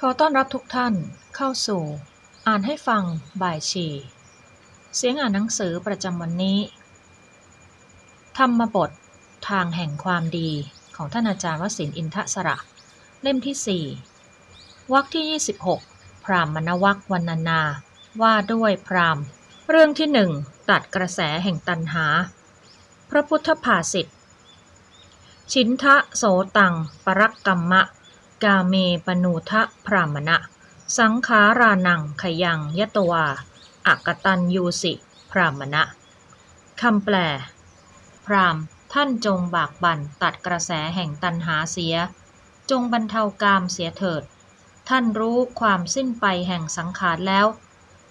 ขอต้อนรับทุกท่านเข้าสู่ อ่านให้ฟังบ่ายชีเสียงอ่านหนังสือประจำวันนี้ ธรรมบททางแห่งความดีของท่านอาจารย์วสินอินทสระ เล่มที่ 4วรรคที่ 26 พรามมณวัควันนานา ว่าด้วยพราม เรื่องที่หนึ่งตัดกระแสแห่งตันหา พระพุทธภาษิตชินทะโสตังปรักกัมมะ กาเมปนูทะพรามณะ สังขารานังขยังยตวาอักตันยูสิ พรามณะคำแปล พรามท่านจงบากบั่นตัดกระแสแห่งตันหาเสีย จงบรรเทากามเสียเถิด ท่านรู้ความสิ้นไปแห่งสังขารแล้ว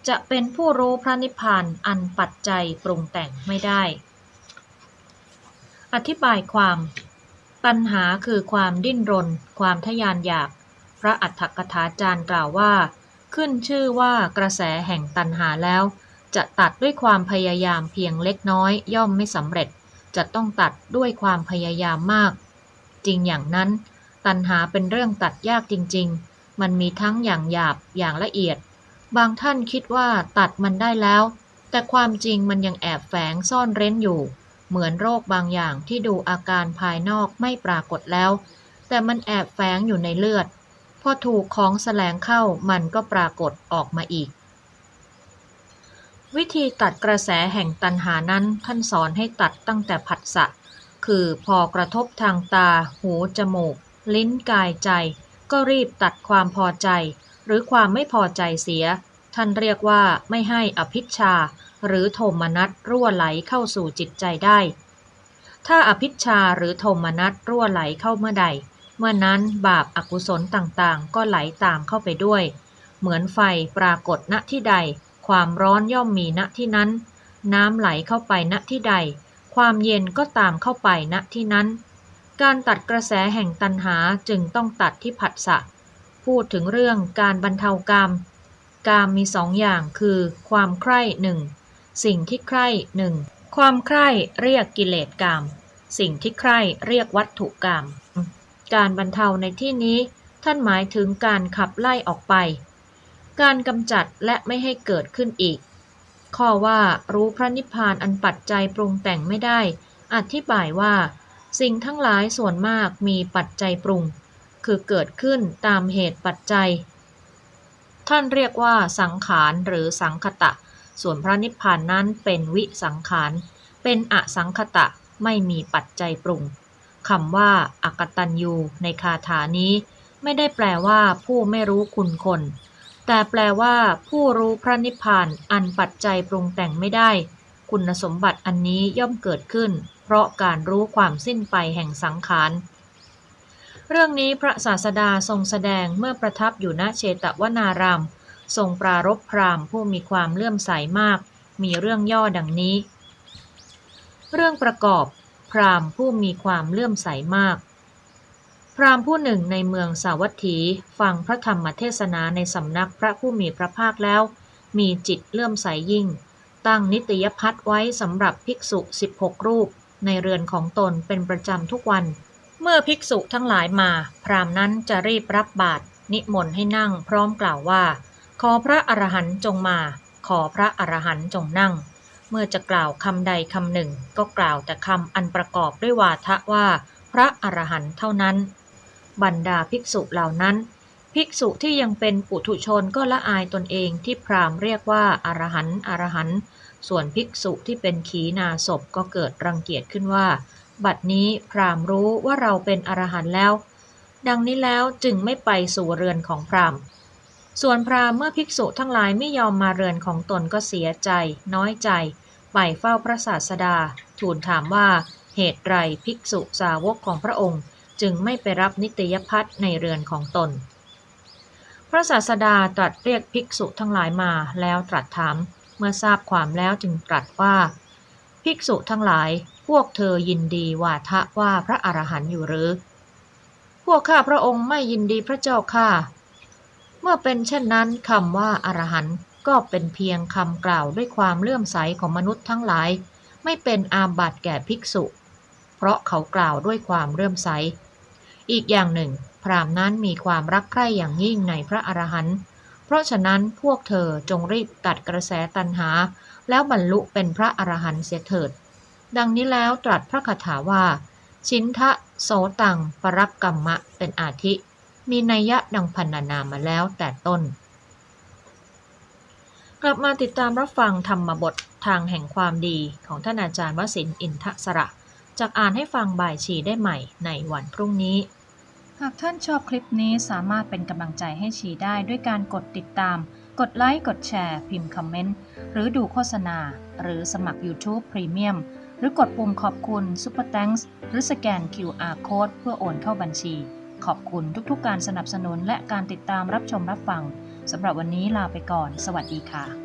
จะเป็นผู้รู้พระนิพพานอันปัจจัยปรุงแต่งไม่ได้ อธิบายความ ตัณหาคือความดิ้นรน ความทะยานอยาก พระอัฏฐกถาจารย์กล่าวว่า ขึ้นชื่อว่ากระแสแห่งตัณหาแล้ว จะตัดด้วยความพยายามเพียงเล็กน้อยย่อมไม่สำเร็จ จะต้องตัดด้วยความพยายามมาก จริงอย่างนั้น ตัณหาเป็นเรื่องตัดยากจริง ๆ มันมีทั้งอย่างหยาบอย่างละเอียด บางท่านคิดว่าตัดมันได้แล้ว แต่ความจริงมันยังแอบแฝงซ่อนเร้นอยู่ เหมือนโรคบางอย่างที่ดูอาการภายนอกไม่ปรากฏแล้ว แต่มันแอบแฝงอยู่ในเลือด พอถูกของแสลงเข้ามันก็ปรากฏออกมาอีก วิธีตัดกระแสแห่งตันหานั้นท่านสอนให้ตัดตั้งแต่ผัสสะ คือพอกระทบทางตา หู จมูก ลิ้นกายใจ ก็รีบตัดความพอใจ หรือความไม่พอใจเสีย ท่านเรียกว่าไม่ให้อภิชา หรือโทมนัสรั่วไหลเข้าสู่จิตใจได้ ถ้าอภิชาหรือโทมนัสรั่วไหลเข้าเมื่อใด เมื่อนั้นบาปอากุศลต่างๆ ก็ไหลตามเข้าไปด้วย เหมือนไฟปรากฏณที่ใด ความร้อนย่อมมีณที่นั้น น้ำไหลเข้าไปณที่ใด ความเย็นก็ตามเข้าไปณที่นั้น การตัดกระแสแห่งตันหาจึงต้องตัดที่ผัสสะพูดถึงเรื่องการบรรเทากาม กามมีสองอย่างคือ ความใคร่หนึ่งสิ่งที่ใคร่หนึ่งความใคร่เรียกกิเลสกาม สิ่งที่ใคร่เรียกวัตถุกาม การบรรเทาในที่นี้ท่านหมายถึงการขับไล่ออกไป การกำจัดและไม่ให้เกิดขึ้นอีก ข้อว่ารู้พระนิพพานอันปัจจัยปรุงแต่งไม่ได้ อธิบายว่า สิ่งทั้งหลายส่วนมากมีปัจจัยปรุง คือเกิดขึ้นตามเหตุปัจจัย ท่านเรียกว่าสังขารหรือสังคตะ ส่วนพระนิพพานนั้นเป็นวิสังขาร เป็นอสังคตะไม่มีปัจจัยปรุงคำว่าอากตันยูในคาถานี้ ไม่ได้แปลว่าผู้ไม่รู้คุณคน แต่แปลว่าผู้รู้พระนิพพานอันปัจจัยปรุงแต่งไม่ได้ คุณสมบัติอันนี้ย่อมเกิดขึ้น เพราะการรู้ความสิ้นไปแห่งสังขาร เรื่องนี้พระศาสดาทรงแสดงเมื่อประทับอยู่ณเชตวนาราม ทรงปรารบพราหมณ์ผู้มีความเลื่อมใสมาก มีเรื่องย่อดังนี้ เรื่องประกอบพราหมณ์ผู้มีความเลื่อมใสมาก พราหมณ์ผู้หนึ่งในเมืองสาวัตถี ฟังพระธรรมเทศนาในสำนักพระผู้มีพระภาคแล้ว มีจิตเลื่อมใสยิ่ง ตั้งนิตยพัฒไว้สำหรับภิกษุ 16 รูป ในเรือนของตนเป็นประจำทุกวัน เมื่อภิกษุทั้งหลายมา พราหมณ์นั้นจะรีบรับบาตรนิมนต์ให้นั่งพร้อมกล่าวว่า ขอพระอรหันต์จงมา ขอพระอรหันต์จงนั่ง เมื่อจะกล่าวคำใดคำหนึ่ง ก็กล่าวแต่คำอันประกอบด้วยวาทะว่า พระอรหันต์เท่านั้น บรรดาภิกษุเหล่านั้น ภิกษุที่ยังเป็นปุถุชนก็ละอายตนเองที่พราหมณ์เรียกว่าอรหันต์อรหันต์ส่วนภิกษุที่เป็นขีณาศพก็เกิดรังเกียจขึ้นว่า บัดนี้พราหมณ์รู้ว่าเราเป็นอรหันต์แล้ว ดังนี้แล้วจึงไม่ไปสู่เรือนของพราหมณ์ ส่วนพราหมณ์เมื่อภิกษุทั้งหลายไม่ยอมมาเรือนของตนก็เสียใจ น้อยใจ ไปเฝ้าพระศาสดา ทูลถามว่าเหตุไรภิกษุสาวกของพระองค์ จึงไม่ไปรับนิตยพัฒในเรือนของตน พระศาสดาตรัสเรียกภิกษุทั้งหลายมาแล้วตรัสถาม เมื่อทราบความแล้วจึงตรัสว่า ภิกษุทั้งหลาย พวกเธอยินดีวาทะว่าพระอรหันต์อยู่หรือ พวกข้าพระองค์ไม่ยินดีพระเจ้าค่ะ เมื่อเป็นเช่นนั้นคำว่าอรหันต์ก็เป็นเพียงคำกล่าวด้วยความเลื่อมใสของมนุษย์ทั้งหลาย ไม่เป็นอาบัติแก่ภิกษุ เพราะเขากล่าวด้วยความเลื่อมใส อีกอย่างหนึ่ง พรามนั้นมีความรักใคร่อย่างยิ่งในพระอรหันต์เพราะฉะนั้นพวกเธอจงรีบตัดกระแสตัณหา แล้วบรรลุเป็นพระอรหันต์เสียเถิด ดังนี้แล้วตรัสพระคาถาว่า ชินทะโสตังปรักกรรมะเป็นอาทิ มีนัยยะดังพันนานามาแล้วแต่ต้น กลับมาติดตามรับฟังธรรมบททางแห่งความดีของท่านอาจารย์วสินอินทสระจากอ่านให้ฟังบ่ายชีได้ใหม่ในวันพรุ่งนี้ หากท่านชอบคลิปนี้สามารถเป็นกำลังใจให้ชีได้ด้วยการกดติดตาม กดไลค์ กดแชร์ พิมพ์คอมเมนต์ หรือดูโฆษณา หรือสมัคร YouTube Premium หรือกดปุ่มขอบคุณ Super Thanks หรือสแกน QR Code เพื่อโอนเข้าบัญชี ขอบคุณทุกๆ การสนับสนุนและการติดตามรับชมรับฟังสำหรับวันนี้ลาไปก่อน สวัสดีค่ะ